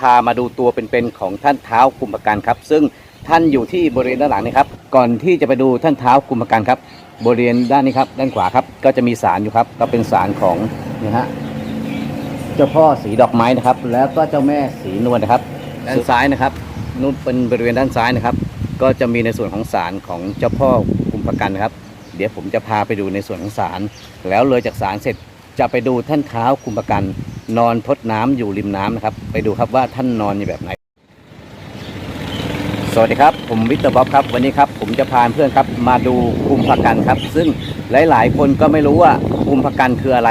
พามาดูตัวเป็นๆของท่านเท้ากุมภกันครับ ซึ่งท่านอยู่ที่บริเวณด้านหลังนี่ครับ ก่อนที่จะไปดูท่านเท้ากุมภกันครับ บริเวณด้านนี้ครับ ด้านขวาครับ ก็จะมีศาลอยู่ครับ ก็เป็นศาลของนะฮะเจ้าพ่อสีดอกไม้นะครับ แล้วก็เจ้าแม่สีนวลนะครับ ด้านซ้ายนะครับนู่นเป็นบริเวณด้านซ้ายนะครับ ก็จะมีในส่วนของศาลของเจ้าพ่อกุมภกันนะครับ เดี๋ยวผมจะพาไปดูในส่วนของศาลแล้วเลยจากศาลเสร็จ จะไปดูท่านเท้ากุมภกัน นอนทดน้ำอยู่ริมน้ำนะครับ ไปดูครับว่าท่านนอนอยู่แบบไหน สวัสดีครับ ผมวิทย์เตอร์บ๊อบครับ วันนี้ครับ ผมจะพาเพื่อนครับมาดูกุมภกันครับ ซึ่งหลาย ๆ คนก็ไม่รู้ว่ากุมภกันคืออะไร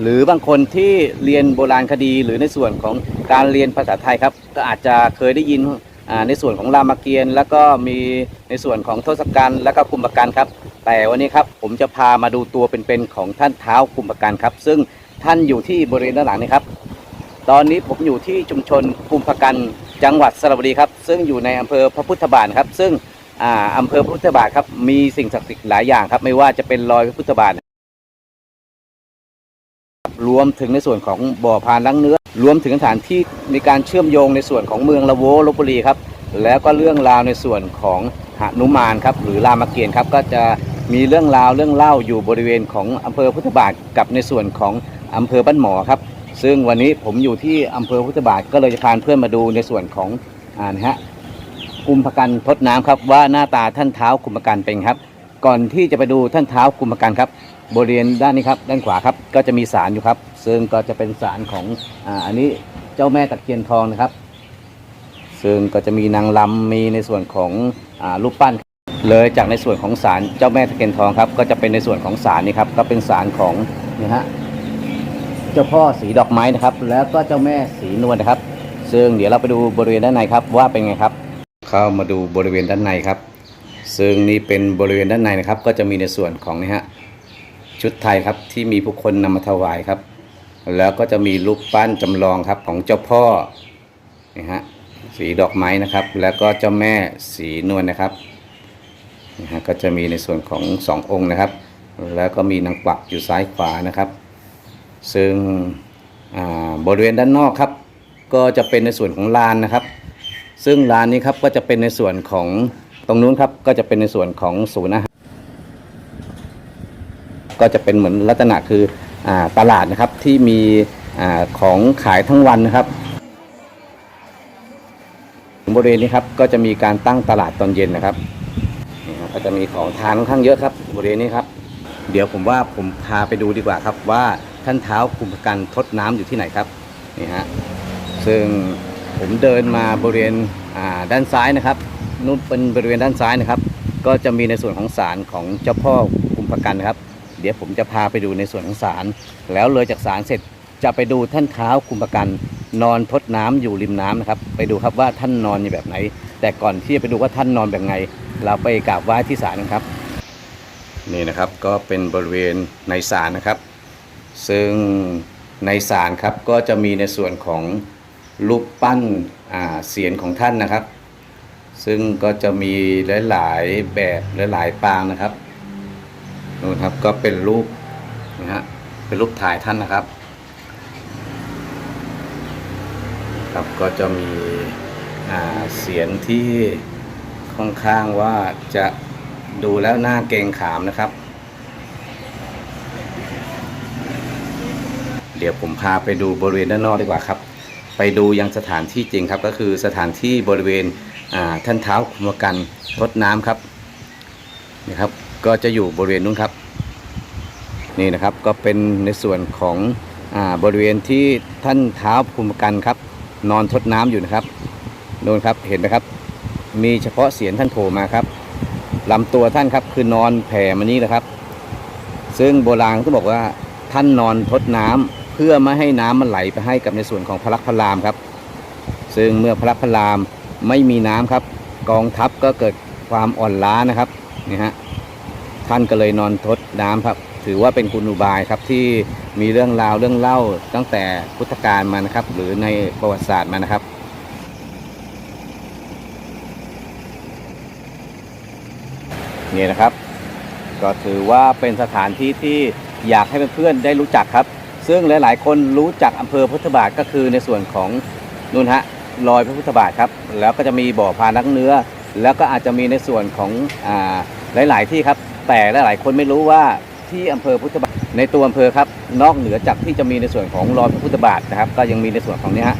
หรือบางคนที่เรียนโบราณคดี หรือในส่วนของการเรียนภาษาไทยครับ ก็อาจจะเคยได้ยิน ในส่วนของรามเกียรติ์แล้วก็มีในส่วนของทศกัณฐ์แล้วก็กุมภกันครับ แต่วันนี้ครับผมจะพามาดูตัวเป็นๆของท่านเท้ากุมภกันครับ ซึ่งท่านอยู่ที่บริเวณด้านหลังนี่ครับ ตอนนี้ผมอยู่ที่ชุมชนกุมภกันจังหวัดสระบุรีครับ ซึ่งอยู่ในอำเภอพระพุทธบาทครับ ซึ่งอ่าอำเภอพระพุทธบาทครับมีสิ่งศักดิ์สิทธิ์หลายอย่างครับ ไม่ว่าจะเป็นรอยพระพุทธบาทรวมถึงในส่วนของบ่อพานล้างเนื้อ รวมถึงสถานที่ในการเชื่อมโยงในส่วนของเมืองละโวลบบุรีครับ แล้วก็เรื่องราวในส่วนของหนุมานครับหรือรามเกียรติ์ครับก็จะมีเรื่องราวเรื่องเล่าอยู่บริเวณของอำเภอพุทธบาทกับในส่วนของอำเภอบ้านหมอครับ ซึ่งวันนี้ผมอยู่ที่อำเภอพุทธบาทก็เลยจะพาเพื่อนมาดูในส่วนของอ่านะฮะกุมภกันทดน้ำครับว่าหน้าตาท่านเท้ากุมภกันเป็นครับ ก่อนที่จะไปดูท่านเท้ากุมภกันครับ บริเวณด้านนี้ครับด้านขวาครับก็จะมีศาลอยู่ครับ ซึ่งก็จะเป็นศาลของอ่าอันนี้เจ้าแม่ตะเคียนทองนะครับ ซึ่งก็จะมีนางลำมีในส่วนของอ่ารูปปั้น เลยจากในส่วนของศาลเจ้าแม่ตะเคียนทองครับ ก็จะเป็นในส่วนของศาลนี่ครับก็เป็นศาลของนะฮะเจ้าพ่อสีดอกไม้นะครับ แล้วก็เจ้าแม่สีนวลนะครับ ซึ่งเดี๋ยวเราไปดูบริเวณด้านในครับว่าเป็นไงครับ เข้ามาดูบริเวณด้านในครับ ซึ่งนี่เป็นบริเวณด้านในนะครับ ก็จะมีในส่วนของนี่ฮะ ชุดไทยครับที่มีผู้คนนำมาถวายครับ แล้วก็จะมีรูปปั้นจำลองครับของเจ้าพ่อนี่ฮะสีดอกไม้นะครับ แล้วก็เจ้าแม่สีนวลนะครับนี่ฮะก็จะมีในส่วนของสององค์นะครับ แล้วก็มีนางกวักอยู่ซ้ายขวานะครับ ซึ่งอ่าบริเวณด้านนอกครับ ก็จะเป็นในส่วนของลานนะครับ ซึ่งลานนี้ครับก็จะเป็นในส่วนของตรงนู้นครับก็จะเป็นในส่วนของศูนย์อาหาร ก็จะเป็นเหมือนลักษณะคืออตลาดนะครับที่มีอของขายทั้งวันนะครับบริเวณนี้ครับก็จะมีการตั้งตลาดตอนเย็นนะครับก็จะมีของทานค่อนข้างเยอะครับบริเวณนี้ครับ เดี๋ยวผมว่าผมพาไปดูดีกว่าครับว่าท่านเท้าคุมกันทดน้ำอยู่ที่ไหนครับนี่ฮะซึ่งผมเดินมาบริเวณด้านซ้ายนะครับนู่นเป็นบริเวณด้านซ้ายนะครับ ก็จะมีในส่วนของศาลของเจ้าพ่อคุมภกันนะครับ ดี๋ยวผมจะพาไปดูในส่วนของศาลแล้วเลยจากศาลเสร็จจะไปดูท่านเท้าคุมภกันนอนทดน้ำอยู่ริมน้ำนะครับ ไปดูครับว่าท่านนอนอยู่แบบไหน แต่ก่อนที่จะไปดูว่าท่านนอนแบบไง เราไปกราบไหว้ที่ศาลกันครับ นี่นะครับก็เป็นบริเวณในศาลนะครับ ซึ่งในศาลครับก็จะมีในส่วนของรูปปั้นเสียนของท่านนะครับ ซึ่งก็จะมีหลาย ๆ แบบหลาย ๆ ปางนะครับ นู่นครับ ก็เป็นรูปนะฮะเป็นรูปถ่ายท่านนะครับ ครับก็จะมีเสียนที่ค่อนข้างว่าจะดูแล้วน่าเกงขามนะครับ เดี๋ยวผมพาไปดูบริเวณด้านนอกดีกว่าครับ ไปดูยังสถานที่จริงครับ ก็คือสถานที่บริเวณท่านเท้าคุมกันทดน้ำครับนี่ครับ ก็จะอยู่บริเวณนู้นครับ นี่นะครับก็เป็นในส่วนของอบริเวณที่ท่านเท้าภูมิกันครับ นอนทดน้ำอยู่นะครับโน่นครับเห็นไหมครับ มีเฉพาะเสียงท่านโผล่มาครับลำตัวท่านครับคือนอนแผ่มานี้นะครับ ซึ่งโบราณก็บอกว่าท่านนอนทดน้ำเพื่อไม่ให้น้ำมันไหลไปให้กับในส่วนของพระลักพระรามครับ ซึ่งเมื่อพระลักพระรามไม่มีน้ำครับ กองทัพก็เกิดความอ่อนล้านะครับนี่ฮะ ท่านก็เลยนอนทดน้ำครับ ถือว่าเป็นคุณอุบายครับที่มีเรื่องราวเรื่องเล่าตั้งแต่พุทธกาลมานะครับ หรือในประวัติศาสตร์มานะครับนี่นะครับ ก็ถือว่าเป็นสถานที่ที่อยากให้เพื่อนๆได้รู้จักครับ ซึ่งหลายๆ คนรู้จักอำเภอพุทธบาทก็คือในส่วนของนู่นฮะรอยพระพุทธบาทครับ แล้วก็จะมีบ่อพานักเนื้อ แล้วก็อาจจะมีในส่วนของอ่าหลาย ๆ ที่ครับ แต่หลายๆคนไม่รู้ว่าที่อำเภอพุทธบาทในตัวอำเภอครับ นอกเหนือจากที่จะมีในส่วนของรอยพระพุทธบาทนะครับ ก็ยังมีในส่วนของนี้ฮะ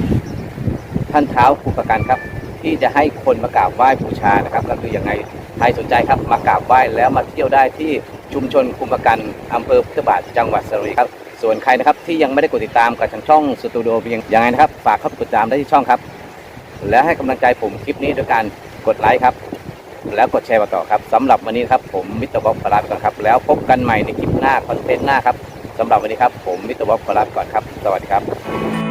ท่านเท้าครูประกันครับ ที่จะให้คนมากราบไหว้บูชานะครับ ก็คือยังไงใครสนใจครับมากราบไหว้แล้วมาเที่ยวได้ที่ชุมชนคุมประกันอำเภอพุทธบาทจังหวัดสระบุรีครับส่วนใครนะครับที่ยังไม่ได้กดติดตามกับทางช่องสตูดิโอเพียงยังไงนะครับฝากเข้าไปกดติดตามได้ที่ช่องครับ และให้กำลังใจผมคลิปนี้ด้วยการกดไลค์ครับ แล้วกดแชร์มาต่อครับสำหรับวันนี้ครับผมมิสเตอร์บ๊อบขอลาไปก่อนครับแล้วพบกันใหม่ในคลิปหน้าคอนเทนต์หน้าครับสำหรับวันนี้ครับผมมิสเตอร์บ๊อบขอลาไปก่อนครับ สวัสดีครับ